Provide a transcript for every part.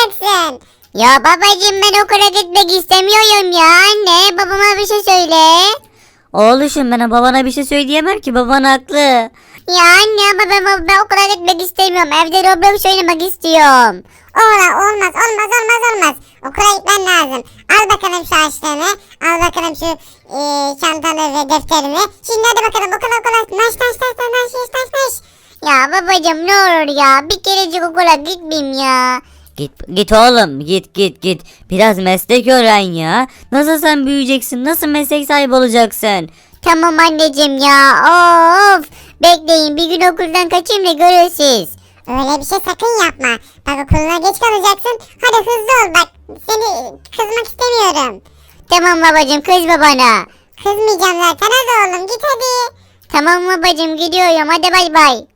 yapacaksın? Ya babacığım ben okula gitmek istemiyorum ya. Anne babama bir şey söyle. Oğluşum ben babana bir şey söyleyemem ki baban haklı. Ya anne ama ben, okula gitmek istemiyorum. Evde Roblox oynamak istiyorum. Oğlan olmaz olmaz olmaz olmaz. Okula gitmen lazım. Al bakalım şu açlığını. Al bakalım şu e, çantanı ve defterini. Şimdi hadi bakalım okula okula. Naş naş naş naş naş naş naş. Ya babacığım ne olur ya. Bir kerecik okula gitmeyeyim ya. Git git oğlum git git git. Biraz meslek öğren ya. Nasıl sen büyüyeceksin? Nasıl meslek sahibi olacaksın? Tamam anneciğim ya. Of. Bekleyin bir gün okuldan kaçayım da görürsünüz. Öyle bir şey sakın yapma. Bak okuluna geç kalacaksın. Hadi hızlı ol bak. Seni kızmak istemiyorum. Tamam babacığım kızma bana. Kızmayacağım zaten hadi oğlum git hadi. Tamam babacığım gidiyorum hadi bay bay.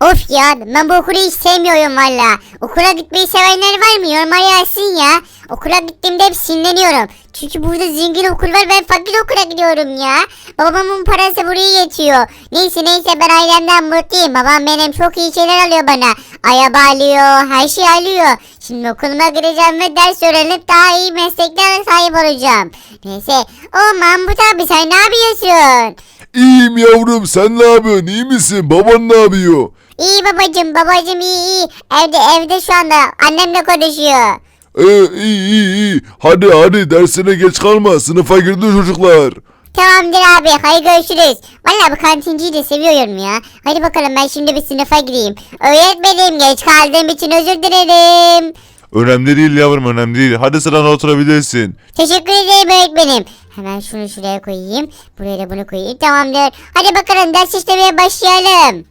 Of ya ben bu okulu hiç sevmiyorum valla. Okula gitmeyi sevenler var mı? Yorumlar yazsın ya. Okula gittiğimde hep sinirleniyorum. Çünkü burada zengin okul var ben fakir okula gidiyorum ya. Babamın parası buraya yetiyor. Neyse neyse ben ailemden mutluyum. Babam benim çok iyi şeyler alıyor bana. Araba alıyor, her şey alıyor. Şimdi okuluma gireceğim ve ders öğrenip daha iyi mesleklere sahip olacağım. Neyse. O Mahmut abi sen ne yapıyorsun? İyiyim yavrum sen ne yapıyorsun iyi misin baban ne yapıyor? İyi babacım babacım iyi iyi. Evde evde şu anda annemle konuşuyor. Ee, iyi iyi iyi hadi hadi dersine geç kalma sınıfa girdi çocuklar. Tamamdır abi hadi görüşürüz. Valla bu kantinciyi de seviyorum ya. Hadi bakalım ben şimdi bir sınıfa gireyim. Öğretmenim geç kaldığım için özür dilerim. Önemli değil yavrum önemli değil hadi sırana oturabilirsin. Teşekkür ederim öğretmenim. Hemen şunu şuraya koyayım. Buraya da bunu koyayım. Tamamdır. Hadi bakalım ders işlemeye başlayalım.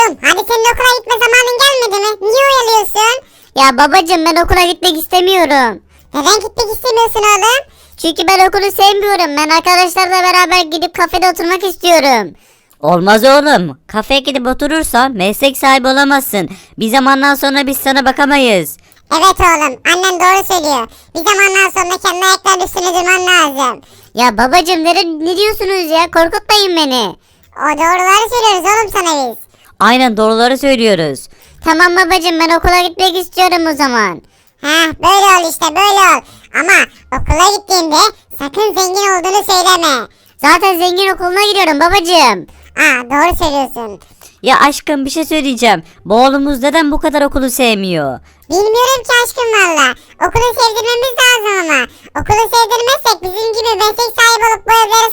Oğlum hadi senin okula gitme zamanın gelmedi mi? Niye oyalıyorsun? Ya babacım ben okula gitmek istemiyorum. Neden gitmek istemiyorsun oğlum? Çünkü ben okulu sevmiyorum. Ben arkadaşlarla beraber gidip kafede oturmak istiyorum. Olmaz oğlum. Kafeye gidip oturursan meslek sahibi olamazsın. Bir zamandan sonra biz sana bakamayız. Evet oğlum annen doğru söylüyor. Bir zamandan sonra kendi ayaklarının üstüne durman lazım. Ya babacım ne, ne diyorsunuz ya korkutmayın beni. O doğruları söylüyoruz oğlum sana biz. Aynen doğruları söylüyoruz. Tamam babacım ben okula gitmek istiyorum o zaman. Heh böyle ol işte böyle ol. Ama okula gittiğinde sakın zengin olduğunu söyleme. Zaten zengin okuluna gidiyorum babacım. Aa doğru söylüyorsun. Ya aşkım bir şey söyleyeceğim. Bu oğlumuz neden bu kadar okulu sevmiyor? Bilmiyorum ki aşkım valla. Okulu sevdirmemiz lazım ama. Okulu sevdirmezsek bizim gibi meslek sahibi olup bu evlere.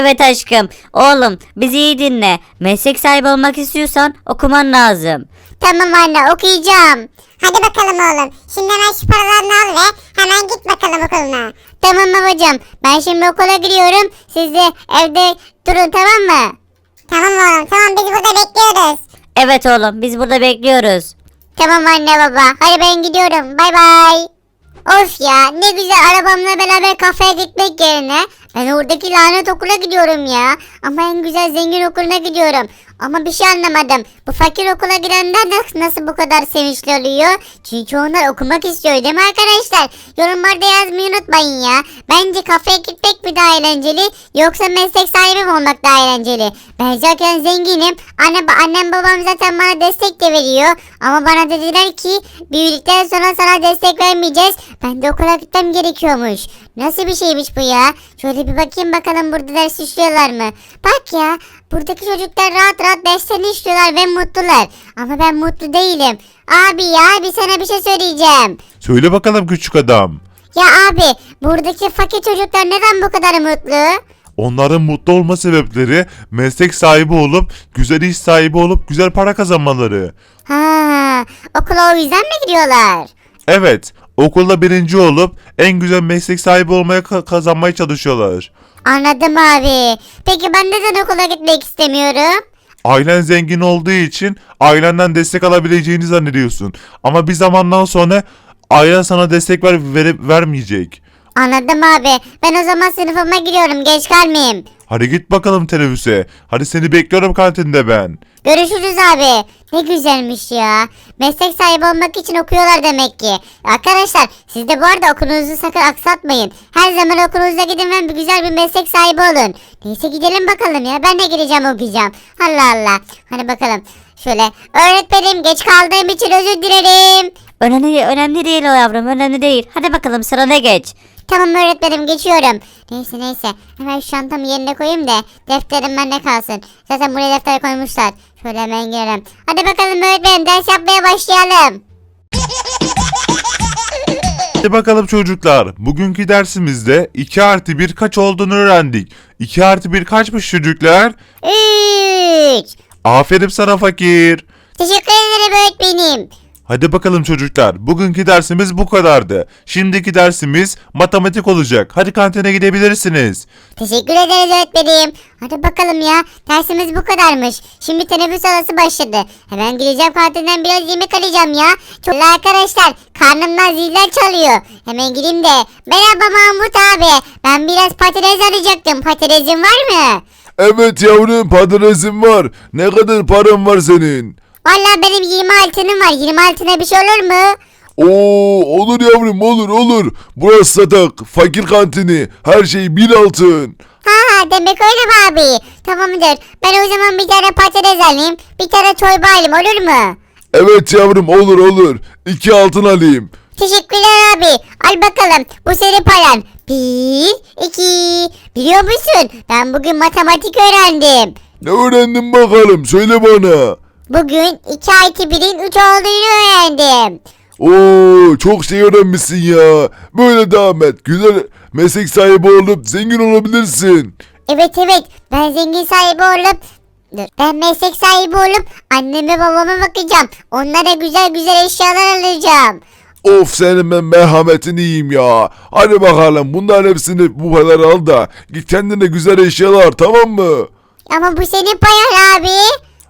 Evet aşkım. Oğlum bizi iyi dinle. Meslek sahibi olmak istiyorsan okuman lazım. Tamam anne okuyacağım. Hadi bakalım oğlum. Şimdi hemen şu paralarını al ve hemen git bakalım okuluna. Tamam babacığım. Ben şimdi okula giriyorum. Siz de evde durun tamam mı? Tamam oğlum tamam biz burada bekliyoruz. Evet oğlum biz burada bekliyoruz. Tamam anne baba. Hadi ben gidiyorum. Bay bay. Of ya ne güzel arabamla beraber kafeye gitmek yerine ben oradaki lanet okula gidiyorum ya. Ama en güzel zengin okuluna gidiyorum. Ama bir şey anlamadım. Bu fakir okula girenler nasıl, bu kadar sevinçli oluyor? Çünkü onlar okumak istiyor değil mi arkadaşlar? Yorumlarda yazmayı unutmayın ya. Bence kafeye gitmek mi daha eğlenceli yoksa meslek sahibi mi olmak daha eğlenceli? Ben zaten zenginim. Anne, annem babam zaten bana destek de veriyor. Ama bana dediler ki büyüdükten sonra sana destek vermeyeceğiz. Ben de okula gitmem gerekiyormuş. Nasıl bir şeymiş bu ya? Şöyle bir bakayım bakalım burada ders işliyorlar mı? Bak ya buradaki çocuklar rahat rahat derslerini işliyorlar ve mutlular. Ama ben mutlu değilim. Abi ya abi sana bir şey söyleyeceğim. Söyle bakalım küçük adam. Ya abi buradaki fakir çocuklar neden bu kadar mutlu? Onların mutlu olma sebepleri meslek sahibi olup güzel iş sahibi olup güzel para kazanmaları. Ha, okula o yüzden mi gidiyorlar? Evet okulda birinci olup en güzel meslek sahibi olmaya ka- kazanmaya çalışıyorlar. Anladım abi. Peki ben neden okula gitmek istemiyorum? Ailen zengin olduğu için ailenden destek alabileceğini zannediyorsun. Ama bir zamandan sonra ailen sana destek ver, verip vermeyecek. Anladım abi. Ben o zaman sınıfıma giriyorum. Geç kalmayayım. Hadi git bakalım teneffüse. Hadi seni bekliyorum kantinde ben. Görüşürüz abi. Ne güzelmiş ya. Meslek sahibi olmak için okuyorlar demek ki. Arkadaşlar siz de bu arada okulunuzu sakın aksatmayın. Her zaman okulunuza gidin ve bir güzel bir meslek sahibi olun. Neyse gidelim bakalım ya. Ben de gireceğim okuyacağım. Allah Allah. Hadi bakalım. Şöyle öğretmenim geç kaldığım için özür dilerim. Önemli önemli değil o yavrum önemli değil. Hadi bakalım sırana geç. Tamam öğretmenim geçiyorum. Neyse neyse hemen şu çantamı yerine koyayım da defterim bende kalsın. Zaten buraya defter koymuşlar. Şöyle hemen girelim. Hadi bakalım öğretmenim ders yapmaya başlayalım. Hadi bakalım çocuklar. Bugünkü dersimizde 2 artı 1 kaç olduğunu öğrendik. 2 artı 1 kaçmış çocuklar? 3. Aferin sana fakir. Teşekkür ederim öğretmenim. Hadi bakalım çocuklar. Bugünkü dersimiz bu kadardı. Şimdiki dersimiz matematik olacak. Hadi kantine gidebilirsiniz. Teşekkür ederiz öğretmenim. Hadi bakalım ya. Dersimiz bu kadarmış. Şimdi teneffüs arası başladı. Hemen gideceğim kantinden biraz yemek alacağım ya. Çok Vallahi arkadaşlar karnımdan ziller çalıyor. Hemen gideyim de. Merhaba Mahmut abi. Ben biraz patates alacaktım. Patatesin var mı? Evet yavrum patatesim var. Ne kadar param var senin? Vallahi benim 20 altınım var. 20 altına bir şey olur mu? Oo olur yavrum olur olur. Burası satak. Fakir kantini. Her şey bir altın. Ha demek öyle mi abi? Tamamdır. Ben o zaman bir tane patates alayım. Bir tane çorba alayım olur mu? Evet yavrum olur olur. İki altın alayım. Teşekkürler abi. Al bakalım. Bu senin paran. Bir, iki. Biliyor musun? Ben bugün matematik öğrendim. Ne öğrendin bakalım söyle bana. Bugün 2 artı 1'in 3 olduğunu öğrendim. Oo çok şey öğrenmişsin ya. Böyle devam et. Güzel meslek sahibi olup zengin olabilirsin. Evet evet. Ben zengin sahibi olup Dur. Ben meslek sahibi olup anneme babama bakacağım. Onlara güzel güzel eşyalar alacağım. Of senin ben merhametini yiyeyim ya. Hadi bakalım bunların hepsini bu kadar al da git kendine güzel eşyalar tamam mı? Ama bu senin payan abi.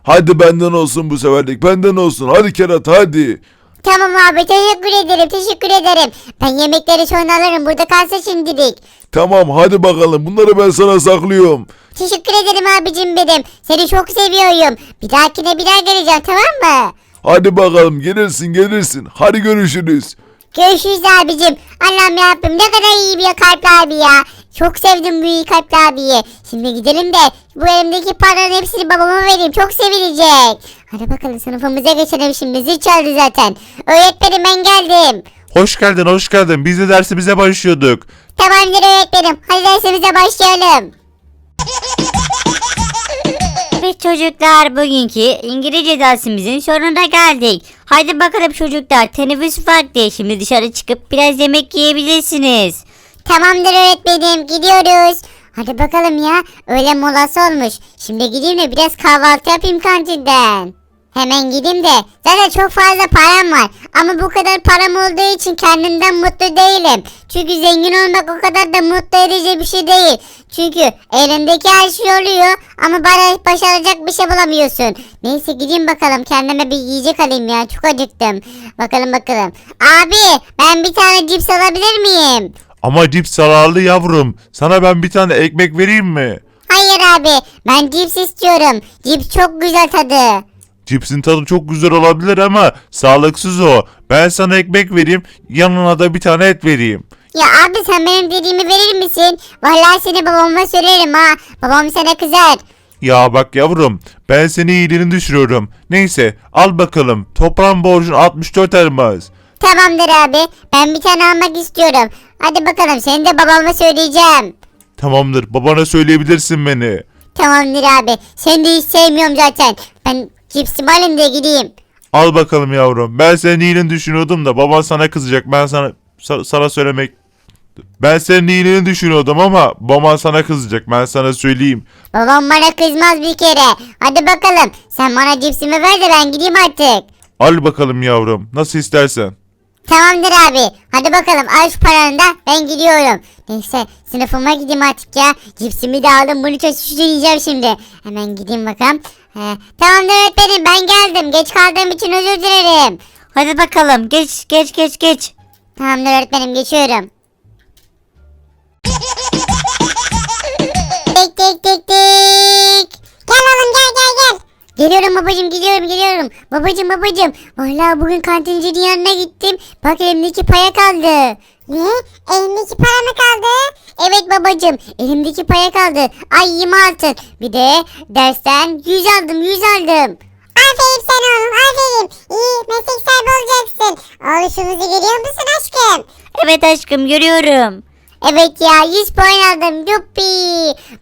Hadi benden olsun bu seferlik benden olsun hadi Kerat hadi. Tamam abi teşekkür ederim teşekkür ederim. Ben yemekleri sonra alırım burada kalsın şimdilik. Tamam hadi bakalım bunları ben sana saklıyorum. Teşekkür ederim abicim benim. Seni çok seviyorum. Bir dahakine bir daha geleceğim tamam mı? Hadi bakalım gelirsin gelirsin hadi görüşürüz. Görüşürüz abicim. Allah'ım yarabbim ne kadar iyi bir kalpli abi ya. Çok sevdim bu iyi kalpli abiyi. Şimdi gidelim de bu elimdeki paranın hepsini babama vereyim. Çok sevinecek. Hadi bakalım sınıfımıza geçelim şimdi. Zil çaldı zaten. Öğretmenim ben geldim. Hoş geldin, hoş geldin. Biz de dersimize başlıyorduk. Tamamdır öğretmenim. Hadi dersimize başlayalım. Evet çocuklar bugünkü İngilizce dersimizin sonuna geldik. Haydi bakalım çocuklar teneffüs vakti. Şimdi dışarı çıkıp biraz yemek yiyebilirsiniz. Tamamdır öğretmenim gidiyoruz. Hadi bakalım ya öğle molası olmuş. Şimdi gideyim de biraz kahvaltı yapayım kantinden. Hemen gideyim de zaten çok fazla param var. Ama bu kadar param olduğu için kendimden mutlu değilim. Çünkü zengin olmak o kadar da mutlu edici bir şey değil. Çünkü elindeki her şey oluyor ama bana başaracak bir şey bulamıyorsun. Neyse gideyim bakalım kendime bir yiyecek alayım ya çok acıktım. Bakalım bakalım. Abi ben bir tane cips alabilir miyim? Ama cips zararlı yavrum. Sana ben bir tane ekmek vereyim mi? Hayır abi ben cips istiyorum. Cips çok güzel tadı. Cipsin tadı çok güzel olabilir ama sağlıksız o. Ben sana ekmek vereyim, yanına da bir tane et vereyim. Ya abi sen benim dediğimi verir misin? Vallahi seni babama söylerim ha. Babam sana kızar. Ya bak yavrum, ben seni iyiliğini düşürüyorum. Neyse, al bakalım. Toplam borcun 64 elmas. Tamamdır abi. Ben bir tane almak istiyorum. Hadi bakalım seni de babama söyleyeceğim. Tamamdır, babana söyleyebilirsin beni. Tamamdır abi. Seni de hiç sevmiyorum zaten. Ben cipsimi alayım da gideyim. Al bakalım yavrum. Ben senin iyiliğini düşünüyordum da baban sana kızacak. Ben sana sa- sana söylemek ben senin iyiliğini düşünüyordum ama baban sana kızacak. Ben sana söyleyeyim. Babam bana kızmaz bir kere. Hadi bakalım. Sen bana cipsimi ver de ben gideyim artık. Al bakalım yavrum. Nasıl istersen. Tamamdır abi. Hadi bakalım al şu paranı da ben gidiyorum. Neyse sınıfıma gideyim artık ya. Cipsimi de aldım bunu çok yiyeceğim şimdi. Hemen gideyim bakalım. He, tamamdır öğretmenim ben geldim. Geç kaldığım için özür dilerim. Hadi bakalım geç geç geç geç. Tamamdır öğretmenim geçiyorum. Tik tik tik tik. Geliyorum babacım gidiyorum geliyorum. Babacım babacım. Vallahi bugün kantincinin yanına gittim. Bak elimdeki paya kaldı. Ne? Elimdeki para mı kaldı? Evet babacım elimdeki paya kaldı. Ay 20 altın. Bir de dersten 100 aldım 100 aldım. Aferin iyiyim. İyi meslek sahibi olacaksın. Oluşumuzu görüyor musun aşkım? Evet aşkım görüyorum. Evet ya 100 puan aldım yuppi.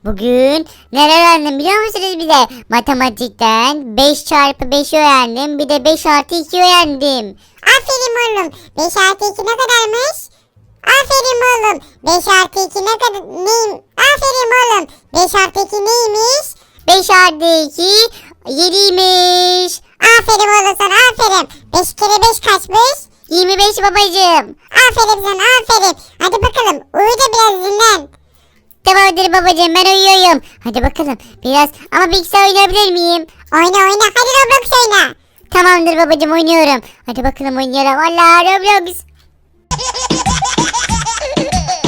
Bugün neler öğrendim biliyor musunuz bir de? Matematikten 5 çarpı 5'i öğrendim. Bir de 5 artı 2 öğrendim. Aferin oğlum. 5 artı 2 ne kadarmış? Aferin oğlum. 5 artı 2 ne kadar neyim? Aferin oğlum. 5 artı 2 neymiş? 5 artı 2 7'ymiş. Aferin oğlum sana aferin. 5 kere 5 kaçmış? 25 babacığım. Aferin sana aferin. Hadi bakalım uyu da biraz dinlen. Tamamdır babacığım ben uyuyorum. Hadi bakalım biraz ama bilgisayar oynayabilir miyim? Oyna oyna hadi Roblox oyna. Tamamdır babacığım oynuyorum. Hadi bakalım oynayalım. Allah Roblox.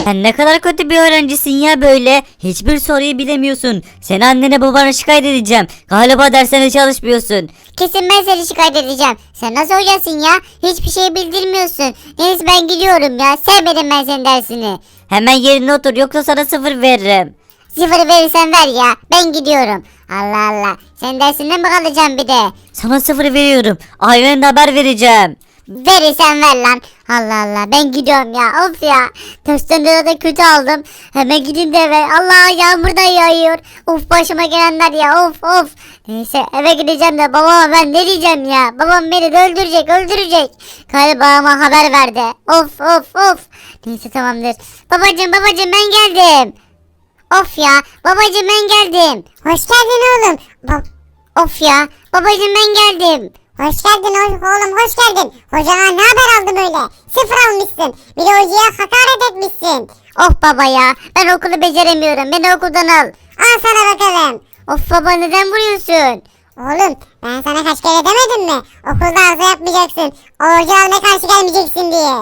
Sen ne kadar kötü bir öğrencisin ya böyle. Hiçbir soruyu bilemiyorsun. Seni annene babana şikayet edeceğim. Galiba dersine çalışmıyorsun. Kesin ben seni şikayet edeceğim. Sen nasıl hocansın ya? Hiçbir şey bildirmiyorsun. Neyse ben gidiyorum ya. Sevmedim ben senin dersini. Hemen yerine otur yoksa sana sıfır veririm. Sıfır verirsen ver ya. Ben gidiyorum. Allah Allah. Sen dersinden mi kalacaksın bir de? Sana sıfır veriyorum. Ailene haber vereceğim. Verirsen ver lan. Allah Allah ben gidiyorum ya. Of ya. Testten de kötü aldım. Hemen gidin de eve. Allah yağmur da yağıyor. Of başıma gelenler ya. Of of. Neyse eve gideceğim de babama ben ne diyeceğim ya. Babam beni öldürecek öldürecek. Galiba babama haber verdi. Of of of. Neyse tamamdır. Babacım babacım ben geldim. Of ya. Babacım ben geldim. Hoş geldin oğlum. Ba- Of ya. Babacım ben geldim. Hoş geldin oğlum, hoş geldin. Hocana ne haber aldın öyle? Sıfır almışsın. Bir de hocaya hakaret etmişsin. Of baba ya. Ben okulu beceremiyorum. Beni okuldan al. Al sana bakalım. Of baba neden vuruyorsun? Oğlum ben sana kaç kere demedim mi? Okulda arıza yapmayacaksın. O hoca almaya karşı gelmeyeceksin diye.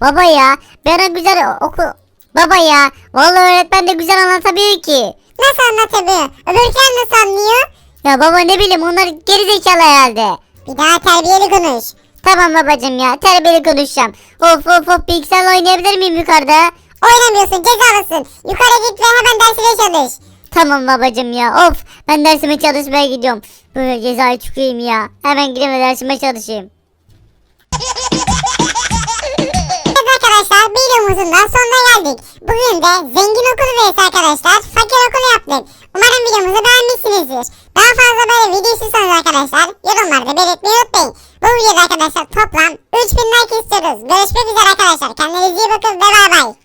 Baba ya ben o güzel oku... Baba ya vallahi öğretmen de güzel anlatamıyor ki. Nasıl anlatabiliyor? Öbürküler nasıl anlıyor? Ya baba ne bileyim onlar geri zekalı herhalde. Bir daha terbiyeli konuş. Tamam babacım ya terbiyeli konuşacağım. Of of of bilgisayarla oynayabilir miyim yukarıda? Oynamıyorsun cezalısın. Yukarı git ve hemen dersine çalış. Tamam babacım ya of ben dersime çalışmaya gidiyorum. Böyle cezayı çıkayım ya. Hemen gideyim ve dersime çalışayım. Arkadaşlar bir sonuna geldik. Bugün de zengin okulu vs arkadaşlar fakir okulu yaptık. Umarım videomuzu beğenmişsinizdir. Daha fazla böyle video istiyorsanız arkadaşlar yorumlarda belirtmeyi unutmayın. Bu videoda arkadaşlar toplam 3000 like istiyoruz. Görüşmek üzere arkadaşlar. Kendinize iyi bakın ve bay bay.